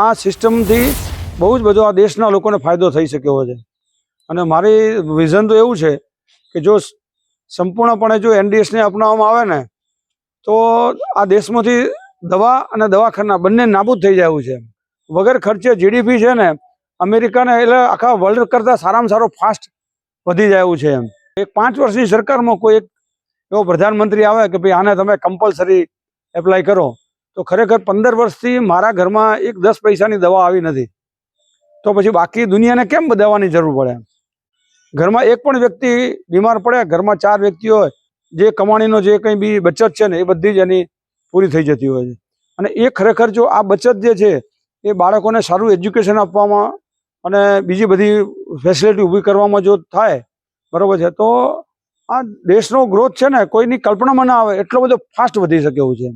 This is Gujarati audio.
આ સિસ્ટમથી બહુ જ બધો આ દેશના લોકોને ફાયદો થઈ શક્યો છે. અને મારી વિઝન તો એવું છે કે જો સંપૂર્ણપણે જો એનડીએસને અપનાવવામાં આવે ને, તો આ દેશમાંથી દવા અને દવાખાના બંને નાબૂદ થઈ જાય છે. વગર ખર્ચે જીડીપી છે ને, અમેરિકાને એટલે આખા વર્લ્ડ કરતાં સારામાં સારો ફાસ્ટ વધી જાય છે એમ. એક પાંચ વર્ષની સરકારમાં કોઈ એક એવો પ્રધાનમંત્રી આવે કે ભાઈ આને તમે કમ્પલસરી એપ્લાય કરો. તો ખરેખર પંદર વર્ષથી મારા ઘરમાં એક દસ પૈસાની દવા આવી નથી. તો પછી બાકી દુનિયાને કેમ દવાની જરૂર પડે ઘરમાં એક પણ વ્યક્તિ બીમાર પડે, ઘરમાં ચાર વ્યક્તિ હોય, જે કમાણીનો જે કંઈ બી બચત છે ને એ બધી જ એની પૂરી થઈ જતી હોય છે. અને એ ખરેખર જો આ બચત જે છે, એ બાળકોને સારું એજ્યુકેશન આપવામાં અને બીજી બધી ફેસિલિટી ઊભી કરવામાં જો થાય, બરાબર છે, તો આ દેશનો ગ્રોથ છે ને કોઈની કલ્પનામાં ના આવે, એટલો બધો ફાસ્ટ વધી શકે એવું છે